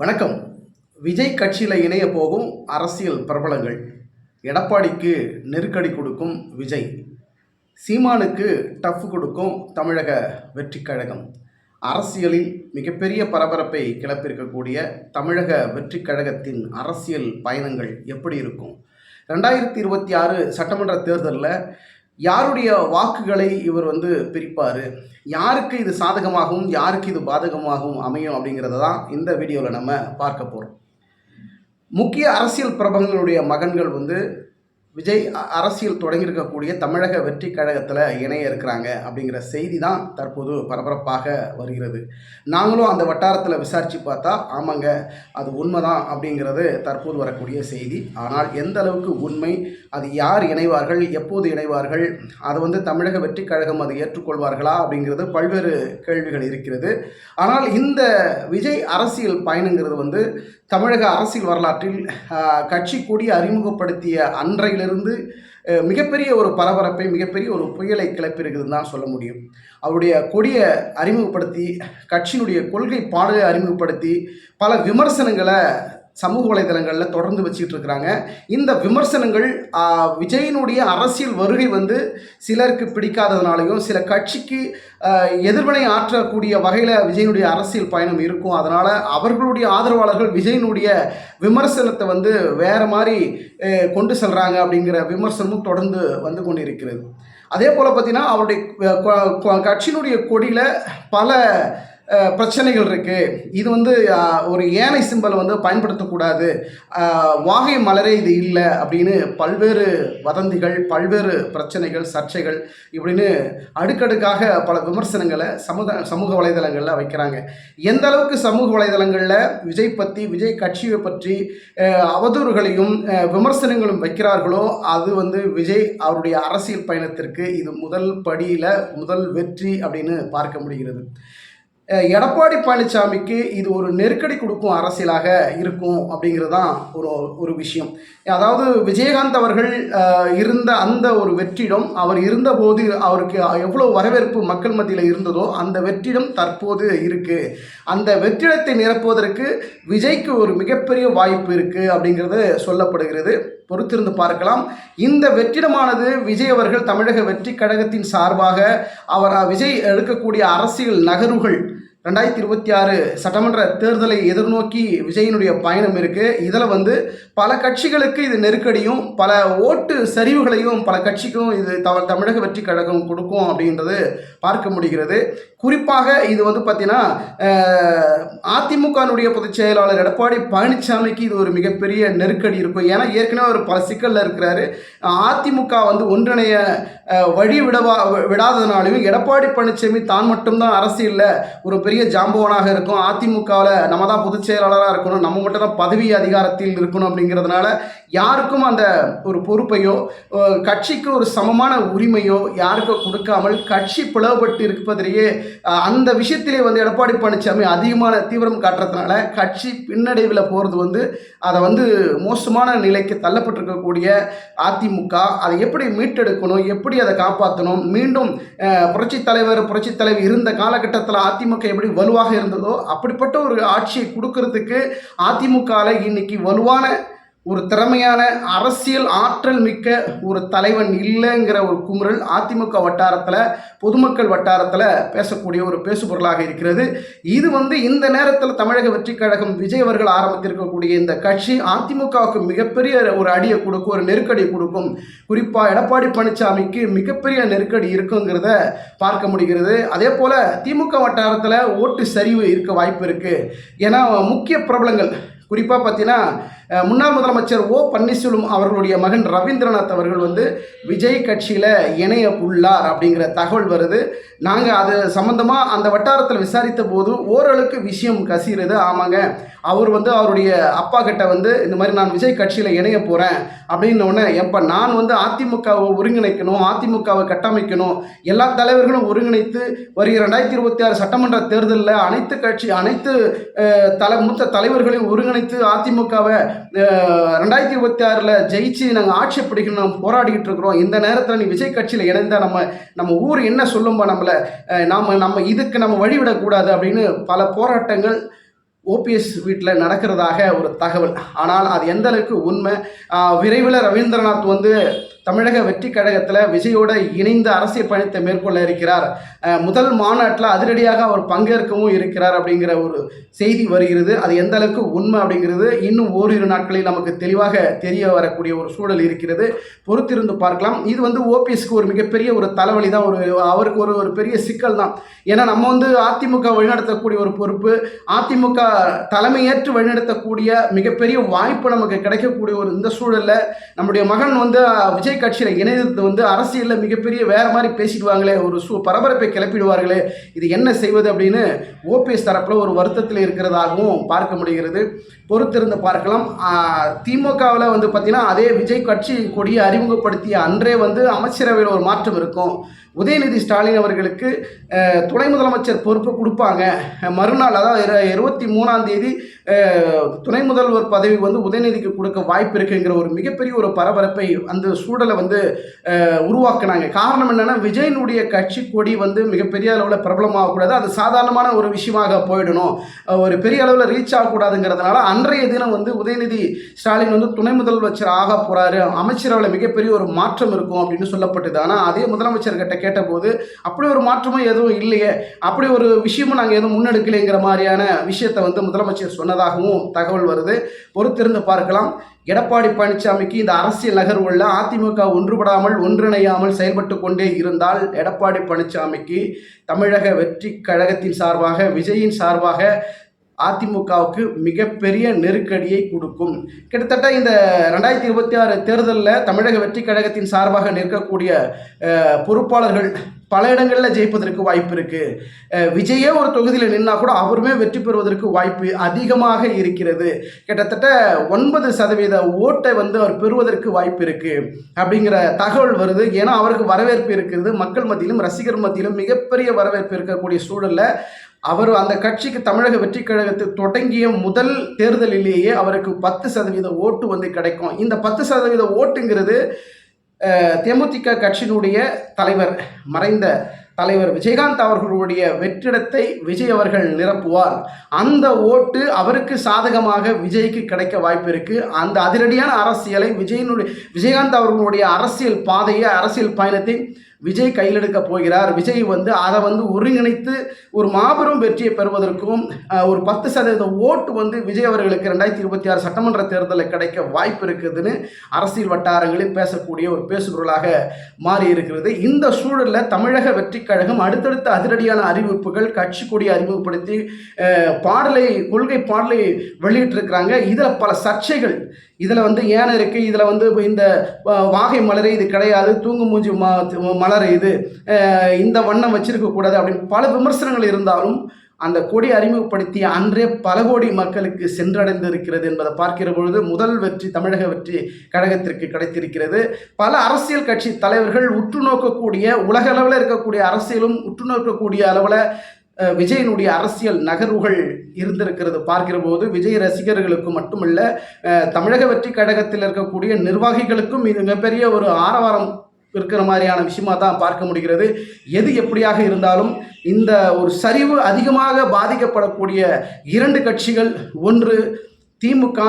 வணக்கம். விஜய் கட்சியில் இணைய போகும் அரசியல் பிரபலங்கள். எடப்பாடிக்கு நெருக்கடி கொடுக்கும் விஜய். சீமானுக்கு டஃப் கொடுக்கும் தமிழக வெற்றி கழகம். அரசியலில் மிகப்பெரிய பரபரப்பை கிளப்பியிருக்கக்கூடிய தமிழக வெற்றி கழகத்தின் அரசியல் பயணங்கள் எப்படி இருக்கும்? ரெண்டாயிரத்தி இருபத்தி ஆறு சட்டமன்ற தேர்தலில் யாருடைய வாக்குகளை இவர் வந்து பிரிப்பார்? யாருக்கு இது சாதகமாகவும் யாருக்கு இது பாதகமாகவும் அமையும் அப்படிங்கிறத தான் இந்த வீடியோவில் நம்ம பார்க்க போகிறோம் முக்கிய அரசியல் பிரபலங்களுடைய மகன்கள் வந்து விஜய் அரசியல் தொடங்கியிருக்கக்கூடிய தமிழக வெற்றி கழகத்தில் இணைய இருக்கிறாங்க அப்படிங்கிற செய்தி தான் தற்போது பரபரப்பாக வருகிறது. நாங்களும் அந்த வட்டாரத்தில் விசாரித்து பார்த்தா ஆமாங்க அது உண்மைதான் அப்படிங்கிறது தற்போது வரக்கூடிய செய்தி. ஆனால் எந்த அளவுக்கு உண்மை அது யார் இணைவார்கள் எப்போது இணைவார்கள் அதை வந்து தமிழக வெற்றி கழகம் அது ஏற்றுக்கொள்வார்களா அப்படிங்கிறது பல்வேறு கேள்விகள் இருக்கிறது. ஆனால் இந்த விஜய் அரசியல் பயணங்கிறது வந்து தமிழக அரசியல் வரலாற்றில் கட்சி கூடி அறிமுகப்படுத்திய அன்றையிலிருந்து மிகப்பெரிய ஒரு பரபரப்பை மிகப்பெரிய ஒரு புயலை கிளப்பியிருக்குதுன்னு தான் சொல்ல முடியும். அவருடைய கொடியை அறிமுகப்படுத்தி கட்சியினுடைய கொள்கை பாடலை அறிமுகப்படுத்தி பல விமர்சனங்களை சமூக வலைதளங்களில் தொடர்ந்து வச்சுக்கிட்டு இருக்கிறாங்க இந்த விமர்சனங்கள் ஆஹ், விஜயினுடைய அரசியல் வருகை வந்து சிலருக்கு பிடிக்காததுனாலையும் சில கட்சிக்கு எதிர்வினை ஆற்றக்கூடிய வகையில் விஜயனுடைய அரசியல் பயணம் இருக்கும். அதனால் அவர்களுடைய ஆதரவாளர்கள் விஜயனுடைய விமர்சனத்தை வந்து வேறு மாதிரி கொண்டு செல்கிறாங்க அப்படிங்கிற விமர்சனமும் தொடர்ந்து வந்து கொண்டிருக்கிறது. அதே போல் பார்த்தீங்கன்னா அவருடைய கொ- கொ- கட்சியினுடைய கொடியில் பல பிரச்சனைகள் இருக்குது இது வந்து ஒரு ஏனை சிம்பலை வந்து பயன்படுத்தக்கூடாது. வாகை மலரே இது இல்லை அப்படின்னு பல்வேறு வதந்திகள் பல்வேறு பிரச்சனைகள் சர்ச்சைகள் இப்படின்னு அடுக்கடுக்காக பல விமர்சனங்களை சமுத சமூக வலைதளங்களில் வைக்கிறாங்க. எந்த அளவுக்கு சமூக வலைதளங்களில் விஜய் பற்றி விஜய் கட்சியை பற்றி அவதூறுகளையும் விமர்சனங்களும் வைக்கிறார்களோ அது வந்து விஜய் அவருடைய அரசியல் பயணத்திற்கு இது முதல் படியில் முதல் வெற்றி அப்படின்னு பார்க்க முடிகிறது. எடப்பாடி பழனிசாமிக்கு இது ஒரு நெருக்கடி கொடுக்கும் அரசியலாக இருக்கும் அப்படிங்கிறது தான் ஒரு ஒரு விஷயம். அதாவது விஜயகாந்த் அவர்கள் இருந்த அந்த ஒரு வெற்றிடம் அவர் இருந்தபோது அவருக்கு எவ்வளோ வரவேற்பு மக்கள் மத்தியில் இருந்ததோ அந்த வெற்றிடம் தற்போது இருக்குது அந்த வெற்றிடத்தை நிரப்புவதற்கு விஜய்க்கு ஒரு மிகப்பெரிய வாய்ப்பு இருக்குது அப்படிங்கிறது சொல்லப்படுகிறது. பொறுத்திருந்து பார்க்கலாம். இந்த வெற்றிடமானது விஜய் அவர்கள் தமிழக வெற்றி கழகத்தின் சார்பாக அவர் விஜய் எடுக்கக்கூடிய அரசியல் நகர்வுகள் ரெண்டாயிரத்தி இருபத்தி ஆறு சட்டமன்ற தேர்தலை எதிர்நோக்கி விஜயினுடைய பயணம் இருக்குது இதில் வந்து பல கட்சிகளுக்கு இது நெருக்கடியும் பல ஓட்டு சரிவுகளையும் பல கட்சிக்கும் இது த தமிழக வெற்றி கழகம் கொடுக்கும் அப்படின்றது பார்க்க முடிகிறது. குறிப்பாக இது வந்து பார்த்திங்கன்னா அதிமுகனுடைய பொதுச் செயலாளர் எடப்பாடி பழனிசாமிக்கு இது ஒரு மிகப்பெரிய நெருக்கடி இருக்கும். ஏன்னா ஏற்கனவே அவர் பல சிக்கலில் இருக்கிறாரு. அதிமுக வந்து ஒன்றிணைய வழி விடவா விடாததுனாலையும் எடப்பாடி பழனிசாமி தான் மட்டும்தான் அரசியலில் ஒரு பெரிய ஜாம்பவனாக இருக்கும். அதிமுகவில் நம்ம தான் பொதுச் செயலாளராக இருக்கணும். நம்ம மட்டும் தான் பதவி அதிகாரத்தில் இருக்கணும் அப்படிங்கிறதுனால யாருக்கும் அந்த ஒரு பொறுப்பையோ கட்சிக்கு ஒரு சமமான உரிமையோ யாருக்கும் கொடுக்காமல் கட்சி பிளவுபட்டு இருப்பதிலேயே அந்த விஷயத்திலே வந்து எடப்பாடி பழனிசாமி அதிகமான தீவிரம் காட்டுறதுனால கட்சி பின்னடைவில் போகிறது வந்து அதை வந்து மோசமான நிலைக்கு தள்ளப்பட்டிருக்கக்கூடிய அதிமுக அதை எப்படி மீட்டெடுக்கணும் எப்படி அதை காப்பாற்றணும் மீண்டும் அஹ், புரட்சித் தலைவர் புரட்சித் தலைவர் இருந்த காலகட்டத்தில் அதிமுக எப்படி வலுவாக இருந்ததோ அப்படிப்பட்ட ஒரு ஆட்சியை கொடுக்கறதுக்கு அதிமுகவில் இன்னைக்கு வலுவான ஒரு திறமையான அரசியல் ஆற்றல் மிக்க ஒரு தலைவன் இல்லைங்கிற ஒரு குமுறல் அதிமுக வட்டாரத்தில் பொதுமக்கள் வட்டாரத்தில் பேசக்கூடிய ஒரு பேசுபொருளாக இருக்கிறது. இது வந்து இந்த நேரத்தில் தமிழக வெற்றிக் கழகம் விஜய் அவர்கள் ஆரம்பித்திருக்கக்கூடிய இந்த கட்சி அதிமுகவுக்கு மிகப்பெரிய ஒரு அடியை கொடுக்கும் ஒரு நெருக்கடி கொடுக்கும். குறிப்பாக எடப்பாடி பழனிசாமிக்கு மிகப்பெரிய நெருக்கடி இருக்குங்கிறத பார்க்க முடிகிறது. அதே போல் திமுக வட்டாரத்தில் ஓட்டு சரிவு இருக்க வாய்ப்பு இருக்குது ஏன்னா முக்கிய பிரபலங்கள் குறிப்பாக பார்த்தீங்கன்னா முன்னாள் முதலமைச்சர் ஓ பன்னீர்செல்வம் அவர்களுடைய மகன் ரவீந்திரநாத் அவர்கள் வந்து விஜய் கட்சியில் இணைய உள்ளார் அப்படிங்கிற தகவல் வருது. நாங்கள் அது சம்மந்தமாக அந்த வட்டாரத்தில் விசாரித்த போது ஓரளவுக்கு விஷயம் கசிகிறது ஆமாங்க அவர் வந்து அவருடைய அப்பா கிட்ட வந்து இந்த மாதிரி நான் விஜய் கட்சியில் இணைய போகிறேன் அப்படின்னோடனே எப்போ நான் வந்து அதிமுகவை ஒருங்கிணைக்கணும் அதிமுகவை கட்டமைக்கணும் எல்லா தலைவர்களும் ஒருங்கிணைத்து வருகிற ரெண்டாயிரத்தி இருபத்தி ஆறு சட்டமன்ற தேர்தலில் அனைத்து கட்சி அனைத்து தலை மூத்த தலைவர்களையும் ஒருங்கிணைத்து அதிமுகவை ரெண்டாயிரத்தி இருபத்தி ஆறில் ஜெயிச்சு நாங்கள் ஆட்சி பிடிக்கணும் நம்ம போராடிக்கிட்டு இருக்கிறோம். இந்த நேரத்தில் நீ விஜய் கட்சியில் இணைந்தால் நம்ம நம்ம ஊர் என்ன சொல்லும்பா நம்மளை? நாம் நம்ம இதுக்கு நம்ம வழிவிடக்கூடாது அப்படின்னு பல போராட்டங்கள் ஓபிஎஸ் வீட்டில் நடக்கிறதாக ஒரு தகவல். ஆனால் அது எந்த அளவுக்கு உண்மை? விரைவில் ரவீந்திரநாத் வந்து தமிழக வெற்றி கழகத்தில் விஜயோட இணைந்து அரசியல் பயணத்தை மேற்கொள்ள இருக்கிறார். முதல் மாநாட்டில் அதிரடியாக அவர் பங்கேற்கவும் இருக்கிறார் அப்படிங்கிற ஒரு செய்தி வருகிறது. அது எந்த அளவுக்கு உண்மை அப்படிங்கிறது இன்னும் ஓரிரு நாட்களில் நமக்கு தெளிவாக தெரிய வரக்கூடிய ஒரு சூழல் இருக்கிறது. பொறுத்திருந்து பார்க்கலாம். இது வந்து ஓபிஎஸ்க்கு ஒரு மிகப்பெரிய ஒரு தலைவலி தான். ஒரு அவருக்கு ஒரு ஒரு பெரிய சிக்கல் தான். ஏன்னா நம்ம வந்து அதிமுக வழிநடத்தக்கூடிய ஒரு பொறுப்பு அதிமுக தலைமையேற்று வழிநடத்தக்கூடிய மிகப்பெரிய வாய்ப்பு நமக்கு கிடைக்கக்கூடிய ஒரு இந்த சூழலில் நம்முடைய மகன் வந்து விஜய் கட்சியில் இணைந்து வந்து அரசியலில் மிகப்பெரிய வேற மாதிரி பேசிடுவாங்களே ஒரு சு பரபரப்பை கிளப்பிடுவார்களே இது என்ன செய்வது அப்படின்னு ஓபிஎஸ் தரப்பில் ஒரு வருத்தத்தில் இருக்கிறதாகவும் பார்க்க முடிகிறது. பொறுத்திருந்து பார்க்கலாம். திமுகவில் வந்து பார்த்திங்கன்னா அதே விஜய் கட்சி கொடியை அறிமுகப்படுத்திய அன்றே வந்து அமைச்சரவையில் ஒரு மாற்றம் இருக்கும். உதயநிதி ஸ்டாலின் அவர்களுக்கு துணை முதலமைச்சர் பொறுப்பு கொடுப்பாங்க. மறுநாள் அதாவது இருபத்தி மூணாம் தேதி துணை முதல்வர் பதவி வந்து உதயநிதிக்கு கொடுக்க வாய்ப்பு இருக்குங்கிற ஒரு மிகப்பெரிய ஒரு பரபரப்பை அந்த சூழலை வந்து உருவாக்குனாங்க. காரணம் என்னன்னா விஜயனுடைய கட்சி கொடி வந்து மிகப்பெரிய அளவில் பிரபலமாகக்கூடாது. அது சாதாரணமான ஒரு விஷயமாக போயிடணும். ஒரு பெரிய அளவில் ரீச் ஆகக்கூடாதுங்கிறதுனால அன்றைய தினம் வந்து உதயநிதி ஸ்டாலின் வந்து துணை முதலமைச்சர் ஆக போறாரு. அமைச்சரவையில் மிகப்பெரிய ஒரு மாற்றம் இருக்கும் அப்படின்னு சொல்லப்பட்டது. ஆனால் அதே முதலமைச்சர்கிட்ட கேட்டபோது அப்படி ஒரு மாற்றமும் எதுவும் இல்லையே. அப்படி ஒரு விஷயமும் நாங்கள் எதுவும் முன்னெடுக்கலைங்கிற மாதிரியான விஷயத்தை வந்து முதலமைச்சர் சொன்னதாகவும் தகவல் வருது. பொறுத்திருந்து பார்க்கலாம். எடப்பாடி பழனிசாமிக்கு இந்த அரசியல் நகர்வுகளில் அதிமுக ஒன்றுபடாமல் ஒன்றிணையாமல் செயல்பட்டு கொண்டே இருந்தால் எடப்பாடி பழனிசாமிக்கு தமிழக வெற்றி கழகத்தின் சார்பாக விஜயின் சார்பாக அதிமுகவுக்கு மிகப்பெரிய நெருக்கடியை கொடுக்கும். கிட்டத்தட்ட இந்த ரெண்டாயிரத்தி இருபத்தி ஆறு தேர்தலில் தமிழக வெற்றி கழகத்தின் சார்பாக நிற்கக்கூடிய பொறுப்பாளர்கள் பல இடங்களில் ஜெயிப்பதற்கு வாய்ப்பு இருக்குது விஜயே ஒரு தொகுதியில் நின்னா கூட அவருமே வெற்றி பெறுவதற்கு வாய்ப்பு அதிகமாக இருக்கிறது. கிட்டத்தட்ட ஒன்பது சதவீத ஓட்டை வந்து அவர் பெறுவதற்கு வாய்ப்பு இருக்குது அப்படிங்கிற தகவல் வருது. ஏன்னா அவருக்கு வரவேற்பு இருக்கிறது. மக்கள் மத்தியிலும் ரசிகர் மத்தியிலும் மிகப்பெரிய வரவேற்பு இருக்கக்கூடிய சூழலில் அவர் அந்த கட்சிக்கு தமிழக வெற்றி கழகத்தை தொடங்கிய முதல் தேர்தலிலேயே அவருக்கு பத்து சதவீத ஓட்டு வந்து கிடைக்கும். இந்த பத்து சதவீத ஓட்டுங்கிறது தேமுதிக கட்சியினுடைய தலைவர் மறைந்த தலைவர் விஜயகாந்த் அவர்களுடைய வெற்றிடத்தை விஜய் அவர்கள் நிரப்புவார். அந்த ஓட்டு அவருக்கு சாதகமாக விஜய்க்கு கிடைக்க வாய்ப்பு இருக்குது அந்த அதிரடியான அரசியலை விஜயனுடைய விஜயகாந்த் அவர்களுடைய அரசியல் பாதையை அரசியல் பயணத்தை விஜய் கையிலெடுக்க போகிறார். விஜய் வந்து அதை வந்து ஒருங்கிணைத்து ஒரு மாபெரும் வெற்றியை பெறுவதற்கும் ஒரு பத்து சதவீத ஓட்டு வந்து விஜய் அவர்களுக்கு ரெண்டாயிரத்தி இருபத்தி ஆறு சட்டமன்ற தேர்தலில் கிடைக்க வாய்ப்பு இருக்குதுன்னு அரசியல் வட்டாரங்களில் பேசக்கூடிய ஒரு பேசுபொருளாக மாறி இருக்கிறது இந்த சூழலில் தமிழக வெற்றி கழகம் அடுத்தடுத்த அதிரடியான அறிவிப்புகள் கட்சி கொடி அறிமுகப்படுத்தி பாடலை கொள்கை பாடலை வெளியிட்டிருக்கிறாங்க. இதில் பல சர்ச்சைகள் இதில் வந்து ஏன் இருக்குது இதில் வந்து இந்த வாகை மலர் இது கிடையாது தூங்கு மூஞ்சி மலர் இது இந்த வண்ணம் வச்சிருக்கக்கூடாது அப்படின்னு பல விமர்சனங்கள் இருந்தாலும் அந்த கொடி அறிமுகப்படுத்திய அன்றே பல கோடி மக்களுக்கு சென்றடைந்து இருக்கிறது என்பதை பார்க்கிற பொழுது முதல் வெற்றி தமிழக வெற்றி கழகத்திற்கு கிடைத்திருக்கிறது. பல அரசியல் கட்சி தலைவர்கள் உற்று நோக்கக்கூடிய உலக அளவில் இருக்கக்கூடிய அரசியலும் உற்று நோக்கக்கூடிய அளவில் விஜயனுடைய அரசியல் நகர்வுகள் இருந்திருக்கிறது. பார்க்கிற போது விஜய் ரசிகர்களுக்கு மட்டுமல்ல தமிழக வெற்றி கழகத்தில் இருக்கக்கூடிய நிர்வாகிகளுக்கும் இது மிகப்பெரிய ஒரு ஆரவாரம் இருக்கிற மாதிரியான விஷயமா தான் பார்க்க முடிகிறது. எது எப்படியாக இருந்தாலும் இந்த ஒரு சரிவு அதிகமாக பாதிக்கப்படக்கூடிய இரண்டு கட்சிகள் ஒன்று திமுக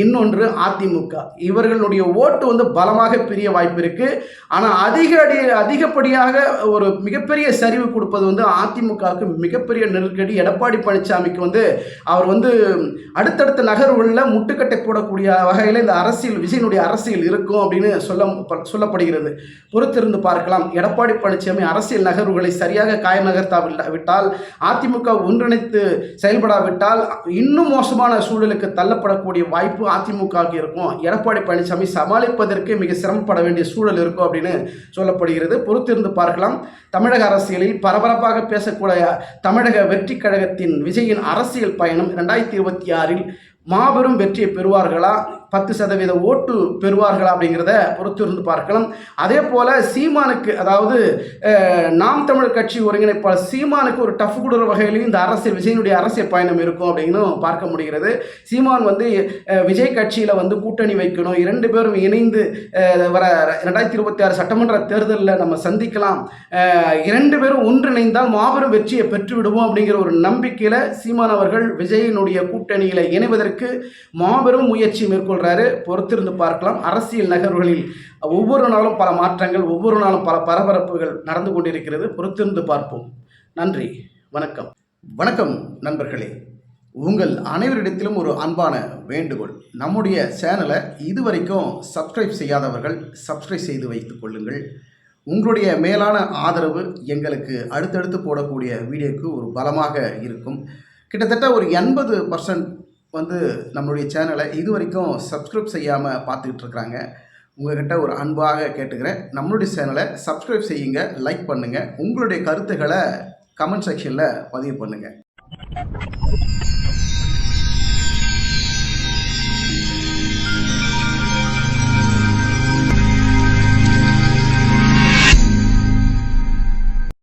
இன்னொன்று அதிமுக. இவர்களுடைய ஓட்டு வந்து பலமாக பிரிய வாய்ப்பு இருக்கு. ஆனால் அதிக அடி அதிகப்படியாக ஒரு மிகப்பெரிய சரிவு கொடுப்பது வந்து அதிமுகவுக்கு மிகப்பெரிய நெருக்கடி. எடப்பாடி பழனிசாமிக்கு வந்து அவர் வந்து அடுத்தடுத்த நகர்வுகளில் முட்டுக்கட்டை போடக்கூடிய வகையில் இந்த அரசியல் விஜயனுடைய அரசியல் இருக்கும் அப்படின்னு சொல்ல சொல்லப்படுகிறது. பொறுத்திருந்து பார்க்கலாம். எடப்பாடி பழனிசாமி அரசியல் நகர்வுகளை சரியாக காயம் நகர்த்தா விட்டால் அதிமுக ஒன்றிணைத்து செயல்படாவிட்டால் இன்னும் மோசமான சூழலுக்கு தள்ள கொல்லப்படக்கூடிய வாய்ப்பு அதிமுகவுக்கு இருக்கும். எடப்பாடி பழனிசாமி சமாளிப்பதற்கு மிக சிரமப்பட வேண்டிய சூழல் இருக்கும் அப்படின்னு சொல்லப்படுகிறது. பொறுத்திருந்து பார்க்கலாம். தமிழக அரசியலில் பரபரப்பாக பேசக்கூடிய தமிழக வெற்றி கழகத்தின் விஜயின் அரசியல் பயணம் ரெண்டாயிரத்தி இருபத்தி ஆறில் மாபெரும் வெற்றியை பெறுவார்களா? பத்து சதவீத ஓட்டு பெறுவார்களா அப்படிங்கிறத பொறுத்திருந்து பார்க்கலாம். அதே போல் சீமானுக்கு அதாவது நாம் தமிழர் கட்சி ஒருங்கிணைப்பாளர் சீமானுக்கு ஒரு டஃப் கொடுற வகையிலையும் இந்த அரசியல் விஜயனுடைய அரசியல் பயணம் இருக்கும் அப்படின்னு பார்க்க முடிகிறது. சீமான் வந்து விஜய் கட்சியில் வந்து கூட்டணி வைக்கணும். இரண்டு பேரும் இணைந்து வர ரெண்டாயிரத்தி இருபத்தி ஆறு சட்டமன்ற தேர்தலில் நம்ம சந்திக்கலாம். இரண்டு பேரும் ஒன்றிணைந்தால் மாபெரும் வெற்றியை பெற்று விடுவோம் அப்படிங்கிற ஒரு நம்பிக்கையில் சீமான் அவர்கள் விஜயனுடைய கூட்டணியில் இணைவதற்கு மாபெரும் முயற்சி சொல்கிறாரு பொறுத்திருந்து பார்க்கலாம். அரசியல் நகர்வுகளில் ஒவ்வொரு நாளும் பல மாற்றங்கள் ஒவ்வொரு நாளும் பல பரபரப்புகள் நடந்து கொண்டிருக்கிறது. பொறுத்திருந்து பார்ப்போம். நன்றி. வணக்கம். வணக்கம் நண்பர்களே. உங்கள் அனைவரிடத்திலும் ஒரு அன்பான வேண்டுகோள். நம்முடைய சேனலை இதுவரைக்கும் சப்ஸ்கிரைப் செய்யாதவர்கள் சப்ஸ்கிரைப் செய்து வைத்துக் கொள்ளுங்கள். உங்களுடைய மேலான ஆதரவு எங்களுக்கு அடுத்தடுத்து போடக்கூடிய வீடியோக்கு ஒரு பலமாக இருக்கும். கிட்டத்தட்ட ஒரு எண்பது பர்சன்ட் வந்து நம்மளுடைய சேனலை இது வரைக்கும் சப்ஸ்கிரைப் செய்யாமல் பார்த்துக்கிட்டு இருக்கிறாங்க உங்கள்கிட்ட ஒரு அன்பாக கேட்டுக்கிறேன். நம்மளுடைய சேனலை சப்ஸ்கிரைப் செய்யுங்க லைக் பண்ணுங்கள் உங்களுடைய கருத்துக்களை கமெண்ட் செக்ஷனில் பதிவு பண்ணுங்கள்